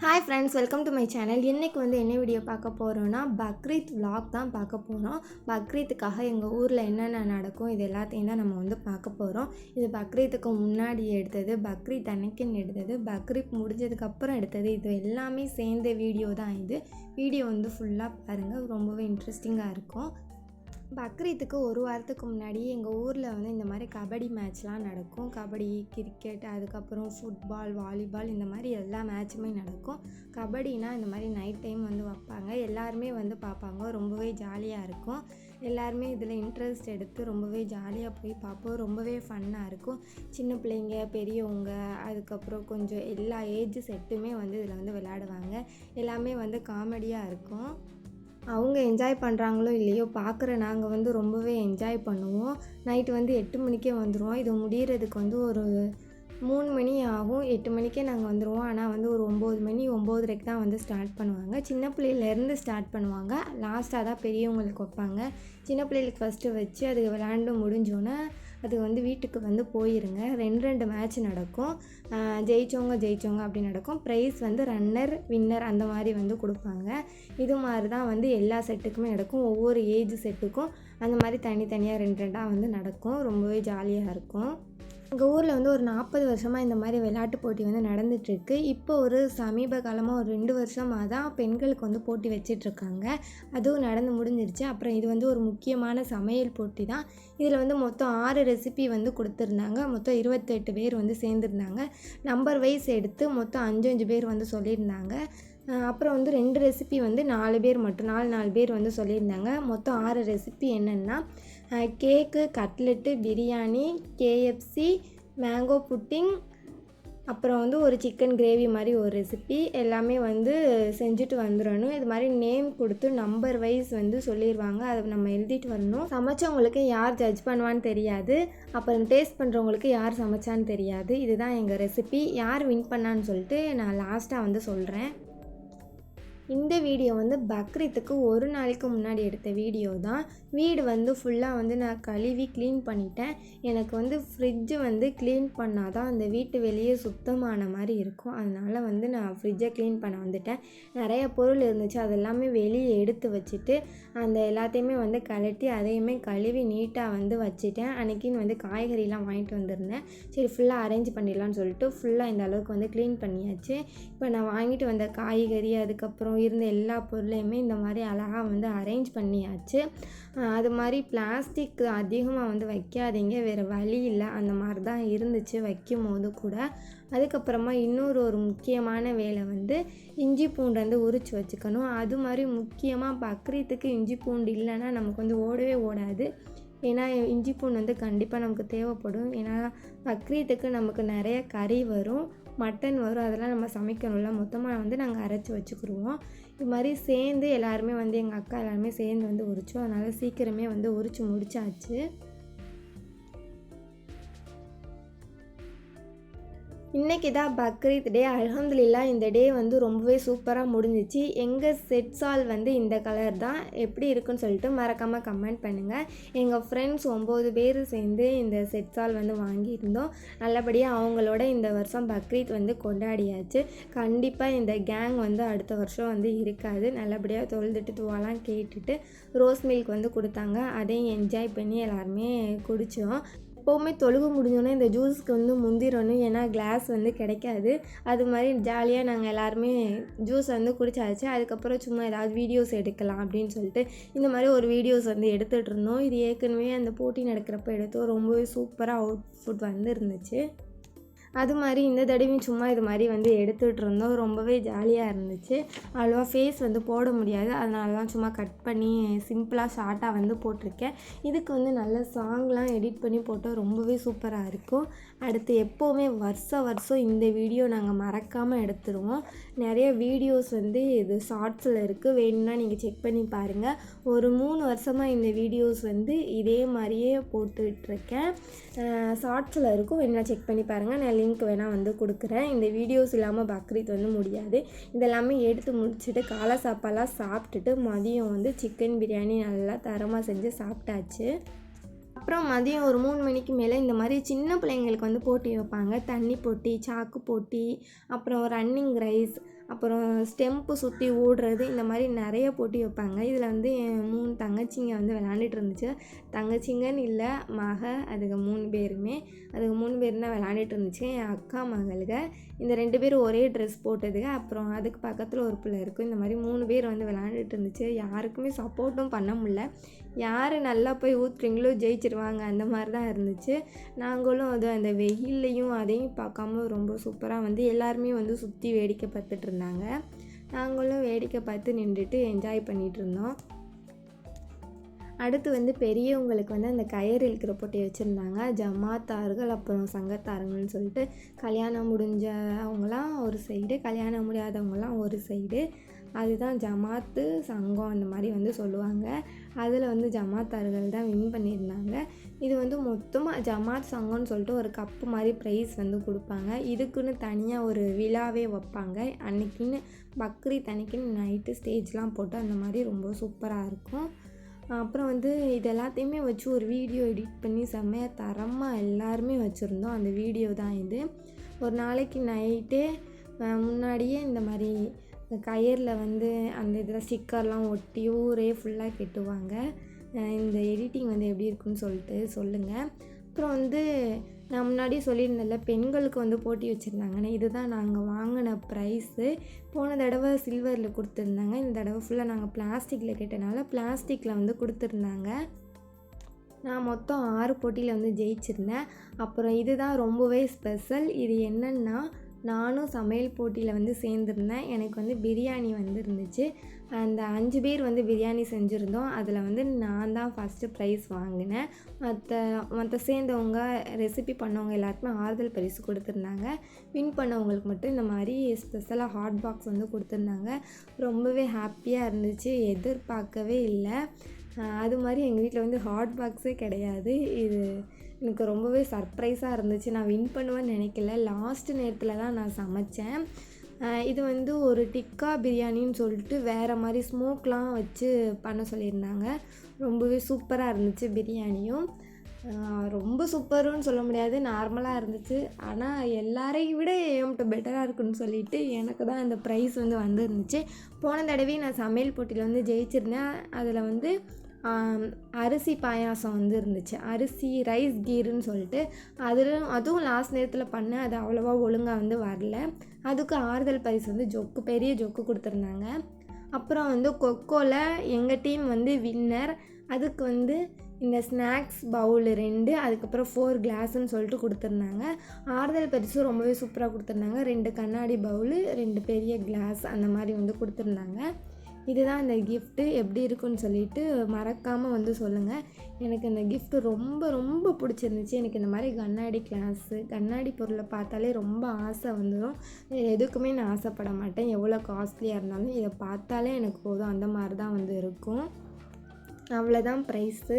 Hi friends welcome to my channel இன்றைக்கி வந்து என்ன வீடியோ பார்க்க போகிறோன்னா பக்ரீத் விலாக் தான் பார்க்க போகிறோம் பக்ரீத்துக்காக எங்கள் ஊரில் என்னென்ன நடக்கும் இது எல்லாத்தையும் தான் நம்ம வந்து பார்க்க போகிறோம் இது பக்ரீத்துக்கு முன்னாடி எடுத்தது பக்ரீத் அன்னைக்குன்னு எடுத்தது பக்ரீத் முடிஞ்சதுக்கப்புறம் எடுத்தது. இது எல்லாமே சேர்ந்த வீடியோ தான் இது. வீடியோ வந்து ஃபுல்லாக பாருங்கள் ரொம்பவே இன்ட்ரெஸ்டிங்காக இருக்கும். பக்ரீத்துக்கு ஒரு வாரத்துக்கு முன்னாடி எங்கள் ஊரில் வந்து இந்த மாதிரி கபடி மேட்ச்லாம் நடக்கும். கபடி கிரிக்கெட் அதுக்கப்புறம் ஃபுட்பால் வாலிபால் இந்த மாதிரி எல்லா மேட்சுமே நடக்கும். கபடினா இந்த மாதிரி நைட் டைம் வந்து வைப்பாங்க. எல்லாருமே வந்து பார்ப்பாங்க. ரொம்பவே ஜாலியாக இருக்கும். எல்லாருமே இதில் இன்ட்ரெஸ்ட் எடுத்து ரொம்பவே ஜாலியாக போய் பார்ப்போம். ரொம்பவே ஃபன்னாக இருக்கும். சின்ன பிள்ளைங்க பெரியவங்க அதுக்கப்புறம் கொஞ்சம் எல்லா ஏஜ் செட்டுமே வந்து இதில் வந்து விளையாடுவாங்க. எல்லாமே வந்து காமெடியாக இருக்கும். அவங்க என்ஜாய் பண்ணுறாங்களோ இல்லையோ பார்க்குற நாங்கள் வந்து ரொம்பவே என்ஜாய் பண்ணுவோம். நைட்டு வந்து எட்டு மணிக்கே வந்துடுவோம் இது முடிகிறதுக்கு வந்து ஒரு மூணு மணி ஆகும். எட்டு மணிக்கே நாங்கள் வந்துடுவோம் ஆனால் வந்து ஒரு ஒம்பது மணி ஒம்போதரைக்கு தான் வந்து ஸ்டார்ட் பண்ணுவாங்க. சின்ன பிள்ளையிலேருந்து ஸ்டார்ட் பண்ணுவாங்க. லாஸ்ட்டாக தான் பெரியவங்களுக்கு வைப்பாங்க. சின்ன பிள்ளைகளுக்கு ஃபஸ்ட்டு வச்சு அது விளாண்டு முடிஞ்சோன்னே அது வந்து வீட்டுக்கு வந்து போயிருங்க. ரெண்டு ரெண்டு மேட்ச் நடக்கும். ஜெயிச்சவங்க ஜெயிச்சவங்க அப்படி நடக்கும். ப்ரைஸ் வந்து ரன்னர் வின்னர் அந்த மாதிரி வந்து கொடுப்பாங்க. இது மாதிரி தான் வந்து எல்லா செட்டுக்குமே நடக்கும். ஒவ்வொரு ஏஜ் செட்டுக்கும் அந்த மாதிரி தனித்தனியாக ரெண்டு ரெண்டாக வந்து நடக்கும். ரொம்பவே ஜாலியாக இருக்கும். எங்கள் ஊரில் வந்து ஒரு நாற்பது வருஷமாக இந்த மாதிரி விளையாட்டு போட்டி வந்து நடந்துகிட்ருக்கு இப்போ ஒரு சமீப காலமாக ஒரு ரெண்டு வருஷமாக தான் பெண்களுக்கு வந்து போட்டி வச்சிட்ருக்காங்க. அதுவும் நடந்து முடிஞ்சிருச்சு. அப்புறம் இது வந்து ஒரு முக்கியமான சமையல் போட்டி தான். இதில் வந்து மொத்தம் ஆறு ரெசிபி வந்து கொடுத்துருந்தாங்க. மொத்தம் இருபத்தெட்டு பேர் வந்து சேர்ந்துருந்தாங்க. நம்பர் வைஸ் எடுத்து மொத்தம் அஞ்சு அஞ்சு பேர் வந்து சொல்லியிருந்தாங்க. அப்புறம் வந்து ரெண்டு ரெசிபி வந்து நாலு பேர் மட்டும் நாலு நாலு பேர் வந்து சொல்லியிருந்தாங்க. மொத்தம் ஆறு ரெசிபி என்னென்னா cake cutlet biryani KFC mango pudding அப்புறம் வந்து ஒரு சிக்கன் கிரேவி மாதிரி ஒரு ரெசிபி எல்லாமே வந்து செஞ்சுட்டு வந்துடணும். இது மாதிரி நேம் கொடுத்து நம்பர் வைஸ் வந்து சொல்லிடுவாங்க அதை நம்ம எழுதிட்டு வரணும். சமைச்சவங்களுக்கு யார் ஜட்ஜ் பண்ணுவான்னு தெரியாது. அப்புறம் டேஸ்ட் பண்ணுறவங்களுக்கு யார் சமைச்சான்னு தெரியாது. இதுதான் எங்கள் ரெசிபி யார் வின் பண்ணான்னு சொல்லிட்டு நான் லாஸ்ட்டாக வந்து சொல்கிறேன் இந்த வீடியோ வந்து பக்ரீத்துக்கு ஒரு நாளைக்கு முன்னாடி எடுத்த வீடியோ தான். வீடு வந்து ஃபுல்லாக வந்து நான் கழுவி க்ளீன் பண்ணிட்டேன். எனக்கு வந்து ஃப்ரிட்ஜு வந்து க்ளீன் பண்ணால் தான் அந்த வீட்டு வெளியே சுத்தமான மாதிரி இருக்கும். அதனால் வந்து நான் ஃப்ரிட்ஜை க்ளீன் பண்ண வந்துட்டேன். நிறைய பொருள் இருந்துச்சு. அதெல்லாமே வெளியே எடுத்து வச்சுட்டு அந்த எல்லாத்தையுமே வந்து கலட்டி அதையுமே கழுவி நீட்டாக வந்து வச்சுட்டேன். அன்றைக்கின்னு வந்து காய்கறிலாம் வாங்கிட்டு வந்திருந்தேன். சரி ஃபுல்லாக அரேஞ்ச் பண்ணிடலான்னு சொல்லிட்டு ஃபுல்லாக இந்த அளவுக்கு வந்து க்ளீன் பண்ணியாச்சு. இப்போ நான் வாங்கிட்டு வந்த காய்கறி அதுக்கப்புறம் இருந்த எல்லா பொருளையுமே இந்த மாதிரி அழகாக வந்து அரேஞ்ச் பண்ணியாச்சு. அது மாதிரி பிளாஸ்டிக் அதிகமாக வந்து வைக்காதீங்க. வேறு வழி இல்லை. அந்த மாதிரி தான் இருந்துச்சு வைக்கும் போது கூட. அதுக்கப்புறமா இன்னொரு ஒரு முக்கியமான வேலை வந்து இஞ்சி பூண்டு வந்து உரித்து வச்சுக்கணும். அது மாதிரி முக்கியமாக பக்ரீத்துக்கு இஞ்சி பூண்டு இல்லைன்னா நமக்கு வந்து ஓடவே ஓடாது. ஏன்னா இஞ்சி பூண்டு வந்து கண்டிப்பாக நமக்கு தேவைப்படும். ஏன்னா பக்ரீத்துக்கு நமக்கு நிறைய கறி வரும். மட்டன் வரும் அதெல்லாம் நம்ம சமைக்கணும்ல. மொத்தமாக வந்து நாங்கள் அரைச்சி வச்சுக்கிடுவோம் இது மாதிரி சேர்ந்து எல்லாருமே வந்து எங்கள் அக்கா எல்லாருமே சேர்ந்து வந்து உரிச்சோம். அதனால் சீக்கிரமே வந்து உரிச்சு முடிச்சாச்சு. இன்றைக்கி தான் பக்ரீத் டே. அலமதுல்லா இந்த டே வந்து ரொம்பவே சூப்பராக முடிஞ்சிச்சு. எங்கள் செட்ஸால் வந்து இந்த கலர் தான். எப்படி இருக்குன்னு சொல்லிட்டு மறக்காமல் கமெண்ட் பண்ணுங்கள் எங்கள் ஃப்ரெண்ட்ஸ் ஒம்பது பேர் சேர்ந்து இந்த செட்ஸால் வந்து வாங்கியிருந்தோம். நல்லபடியாக அவங்களோட இந்த வருஷம் பக்ரீத் வந்து கொண்டாடியாச்சு. கண்டிப்பாக இந்த கேங் வந்து அடுத்த வருஷம் வந்து இருக்காது. நல்லபடியாக தொழுதுட்டு துவாலாம் கேட்டுட்டு ரோஸ் மில்க் வந்து கொடுத்தாங்க. அதையும் என்ஜாய் பண்ணி எல்லாருமே குடித்தோம் எப்போவுமே தொழுகு முடிஞ்சோன்னே இந்த ஜூஸ்க்கு வந்து முந்திரணும் ஏன்னா கிளாஸ் வந்து கிடைக்காது. அது மாதிரி ஜாலியாக நாங்கள் எல்லாருமே ஜூஸ் வந்து குடிச்சாச்சு. அதுக்கப்புறம் சும்மா ஏதாவது வீடியோஸ் எடுக்கலாம் அப்படின்னு சொல்லிட்டு இந்த மாதிரி ஒரு வீடியோஸ் வந்து எடுத்துகிட்டு இருந்தோம். இது ஏற்கனவே அந்த போட்டி நடக்கிறப்ப எடுத்தோம். ரொம்பவே சூப்பராக அவுட்ஃபுட் வந்து இருந்துச்சு அது மாதிரி இந்த தடவையும் சும்மா இது மாதிரி வந்து எடுத்துகிட்டு இருந்தோம். ரொம்பவே ஜாலியாக இருந்துச்சு. அவ்வளோவா ஃபேஸ் வந்து போட முடியாது. அதனால தான் சும்மா கட் பண்ணி சிம்பிளாக ஷார்ட்டாக வந்து போட்டிருக்கேன். இதுக்கு வந்து நல்ல சாங்லாம் எடிட் பண்ணி போட்டால் ரொம்பவே சூப்பராக இருக்கும். அடுத்து எப்போவுமே வருஷம் வருஷம் இந்த வீடியோ நாங்கள் மறக்காமல் எடுத்துருவோம். நிறைய வீடியோஸ் வந்து இது ஷார்ட்ஸில் இருக்குது வேணும்னா நீங்கள் செக் பண்ணி பாருங்கள் ஒரு மூணு வருஷமாக இந்த வீடியோஸ் வந்து இதே மாதிரியே போட்டுட்ருக்கேன் ஷார்ட்ஸில் இருக்கும். வேணும்னா செக் பண்ணி பாருங்கள் நிறைய லிங்க் வேணால் வந்து கொடுக்குறேன். இந்த வீடியோஸ் இல்லாமல் பக்ரீத் வந்து முடியாது. இதெல்லாமே எடுத்து முடிச்சுட்டு காலை சாப்பாடெல்லாம் சாப்பிட்டுட்டு மதியம் வந்து சிக்கன் பிரியாணி நல்லா தரமாக செஞ்சு சாப்பிட்டாச்சு. அப்புறம் மதியம் ஒரு மூணு மணிக்கு மேலே இந்த மாதிரி சின்ன பிள்ளைங்களுக்கு வந்து போட்டி வைப்பாங்க. தண்ணி போட்டி சாக்கு போட்டி அப்புறம் ரன்னிங் ரைஸ் அப்புறம் ஸ்டெம்ப்பு சுற்றி ஓடுறது இந்த மாதிரி நிறைய போட்டி வைப்பாங்க. இதில் வந்து என் மூணு தங்கச்சிங்க வந்து விளாண்டுட்டு இருந்துச்சு. தங்கச்சிங்கன்னு இல்லை மக அதுக்கு மூணு பேருமே. அதுக்கு மூணு பேர் தான் விளாண்டுட்டு இருந்துச்சு. என் அக்கா மகளுக்கு இந்த ரெண்டு பேரும் ஒரே ட்ரெஸ் போட்டதுக்கு அப்புறம் அதுக்கு பக்கத்தில் ஒரு பிள்ளை இருக்கும். இந்த மாதிரி மூணு பேர் வந்து விளாண்டுட்டு இருந்துச்சு. யாருக்குமே சப்போர்ட்டும் பண்ண முடில யார் நல்லா போய் ஊற்றுறீங்களோ ஜெயிச்சிருவாங்க அந்த மாதிரி தான் இருந்துச்சு. நாங்களும் அது அந்த வெயில்லையும் அதையும் பார்க்காம ரொம்ப சூப்பராக வந்து எல்லாருமே வந்து சுற்றி வேடிக்கை பார்த்துட்டு இருந்தாங்க நாங்களும் வேடிக்கை பார்த்து நின்றுட்டு என்ஜாய் பண்ணிகிட்டு இருந்தோம். அடுத்து வந்து பெரியவங்களுக்கு வந்து அந்த கயிறு இழுக்கிற போட்டி வச்சுருந்தாங்க. ஜமாத்தார்கள் அப்புறம் சங்கத்தாருங்கள்னு சொல்லிட்டு கல்யாணம் முடிஞ்சவங்களாம் ஒரு சைடு கல்யாணம் முடியாதவங்களாம் ஒரு சைடு அதுதான் ஜமாத்து சங்கம் அந்த மாதிரி வந்து சொல்லுவாங்க. அதில் வந்து ஜமாத்தார்கள் தான் வின் பண்ணியிருந்தாங்க. இது வந்து மொத்தமாக ஜமாத் சங்கம்னு சொல்லிட்டு ஒரு கப்பு மாதிரி ப்ரைஸ் வந்து கொடுப்பாங்க. இதுக்குன்னு தனியாக ஒரு விழாவே வைப்பாங்க. அன்னைக்குன்னு பக்ரீத் அன்னைக்குன்னு நைட்டு ஸ்டேஜ்லாம் போட்டு அந்த மாதிரி ரொம்ப சூப்பராக இருக்கும். அப்புறம் வந்து இது எல்லாத்தையுமே வச்சு ஒரு வீடியோ எடிட் பண்ணி செம்மையாக தரமாக எல்லாருமே வச்சுருந்தோம். அந்த வீடியோ தான் இது. ஒரு நாளைக்கு நைட்டே முன்னாடியே இந்த மாதிரி இந்த கயிறில் வந்து அந்த இதில் ஸ்டிக்கர்லாம் ஒட்டி ஊரே ஃபுல்லாக கெட்டுவாங்க. இந்த எடிட்டிங் வந்து எப்படி இருக்குன்னு சொல்லிட்டு சொல்லுங்கள் அப்புறம் வந்து நான் முன்னாடியே சொல்லியிருந்தேன்ல பெண்களுக்கு வந்து போட்டி வச்சுருந்தாங்கன்னு இதுதான் நாங்கள் வாங்கின ப்ரைஸு போன தடவை சில்வரில் கொடுத்துருந்தாங்க. இந்த தடவை ஃபுல்லாக நாங்கள் பிளாஸ்டிக்கில் கேட்டனால பிளாஸ்டிக்கில் வந்து கொடுத்துருந்தாங்க. நான் மொத்தம் ஆறு போட்டியில் வந்து ஜெயிச்சிருந்தேன். அப்புறம் இதுதான் ரொம்பவே ஸ்பெஷல் இது என்னென்னா நானும் சமையல் போட்டியில் வந்து சேர்ந்துருந்தேன். எனக்கு வந்து பிரியாணி வந்து இருந்துச்சு. அந்த அஞ்சு பேர் வந்து பிரியாணி செஞ்சுருந்தோம். அதில் வந்து நான் தான் ஃபஸ்ட்டு ப்ரைஸ் வாங்கினேன். மற்ற மற்ற சேர்ந்தவங்க ரெசிபி பண்ணவங்க எல்லாருக்குமே ஆறுதல் பரிசு கொடுத்துருந்தாங்க. வின் பண்ணவங்களுக்கு மட்டும் இந்த மாதிரி ஸ்பெஷலாக ஹாட் பாக்ஸ் வந்து கொடுத்துருந்தாங்க. ரொம்பவே ஹாப்பியாக இருந்துச்சு. எதிர்பார்க்கவே இல்லை. அது மாதிரி எங்கள் வீட்டில் வந்து ஹாட் பாக்ஸே கிடையாது. இது எனக்கு ரொம்பவே சர்ப்ரைஸாக இருந்துச்சு. நான் வின் பண்ணுவேன்னு நினைக்கல. லாஸ்ட் நேரத்தில் தான் நான் சமைத்தேன் இது வந்து ஒரு டிக்கா பிரியாணின்னு சொல்லிட்டு வேறு மாதிரி ஸ்மோக்லாம் வச்சு பண்ண சொல்லியிருந்தாங்க. ரொம்பவே சூப்பராக இருந்துச்சு பிரியாணியும். ரொம்ப சூப்பருன்னு சொல்ல முடியாது. நார்மலாக இருந்துச்சு. ஆனால் எல்லாரையும் விட என்கிட்ட பெட்டராக இருக்குன்னு சொல்லிட்டு எனக்கு தான் அந்த ப்ரைஸ் வந்து வந்துருந்துச்சு. போன தடவை நான் சமையல் போட்டியில் வந்து ஜெயிச்சிருந்தேன். அதில் வந்து அரிசி பாயாசம் வந்து இருந்துச்சு. அரிசி ரைஸ் கீருன்னு சொல்லிட்டு அதில் அதுவும் லாஸ்ட் நேரத்தில் பண்ணேன் அது அவ்வளோவா ஒழுங்காக வந்து வரல. அதுக்கு ஆறுதல் பரிசு வந்து ஜொக்கு பெரிய ஜொக்கு கொடுத்துருந்தாங்க. அப்புறம் வந்து கொக்கோவில் எங்கள் டீம் வந்து வின்னர் அதுக்கு வந்து இந்த ஸ்நாக்ஸ் பவுல் ரெண்டு அதுக்கப்புறம் ஃபோர் கிளாஸ்ன்னு சொல்லிட்டு கொடுத்துருந்தாங்க. ஆறுதல் பரிசு ரொம்பவே சூப்பராக கொடுத்துருந்தாங்க. ரெண்டு கண்ணாடி பவுலு ரெண்டு பெரிய கிளாஸ் அந்த மாதிரி வந்து கொடுத்துருந்தாங்க. இதுதான் இந்த கிஃப்ட்டு எப்படி இருக்குன்னு சொல்லிட்டு மறக்காமல் வந்து சொல்லுங்கள் எனக்கு இந்த கிஃப்ட்டு ரொம்ப ரொம்ப பிடிச்சிருந்துச்சு. எனக்கு இந்த மாதிரி கண்ணாடி கிளாஸு கண்ணாடி பொருளை பார்த்தாலே ரொம்ப ஆசை வந்துடும் எதுக்குமே நான் ஆசைப்பட மாட்டேன். எவ்வளோ காஸ்ட்லியாக இருந்தாலும் இதை பார்த்தாலே எனக்கு போதும். அந்த மாதிரி தான் வந்து இருக்கும். அவ்வளோதான் ப்ரைஸு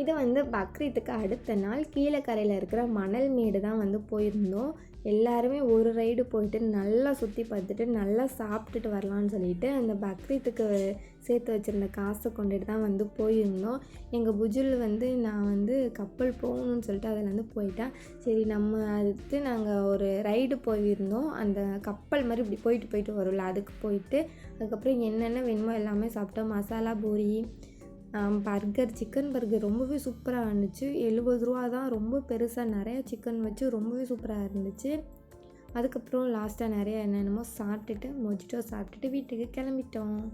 இது வந்து பக்ரீத்துக்கு அடுத்த நாள் கீழே கரையில் இருக்கிற மணல் மேடு தான் வந்து போயிருந்தோம். எல்லாருமே ஒரு ரைடு போயிட்டு நல்லா சுற்றி பார்த்துட்டு நல்லா சாப்பிட்டுட்டு வரலான்னு சொல்லிட்டு அந்த பக்ரீத்துக்கு சேர்த்து வச்சுருந்த காசை கொண்டுட்டு தான் வந்து போயிருந்தோம். எங்கள் புஜில் வந்து நான் வந்து கப்பல் போகணும்னு சொல்லிட்டு அதில் வந்து போயிட்டேன். சரி நம்ம அடுத்து நாங்கள் ஒரு ரைடு போயிருந்தோம். அந்த கப்பல் மாதிரி இப்படி போயிட்டு போயிட்டு வரும்ல அதுக்கு போயிட்டு அதுக்கப்புறம் என்னென்ன வேணுமோ எல்லாமே சாப்பிட்டோம். Masala puri burger chicken burger ரொம்பவே சூப்பராக இருந்துச்சு. எழுபது ரூபா தான். ரொம்ப பெருசாக நிறையா சிக்கன் வச்சு ரொம்பவே சூப்பராக இருந்துச்சு. அதுக்கப்புறம் லாஸ்ட்டாக நிறையா என்னென்னமோ சாப்பிட்டுட்டு மொஜிட்டோ சாப்பிட்டுட்டு வீட்டுக்கு கிளம்பிட்டோம்.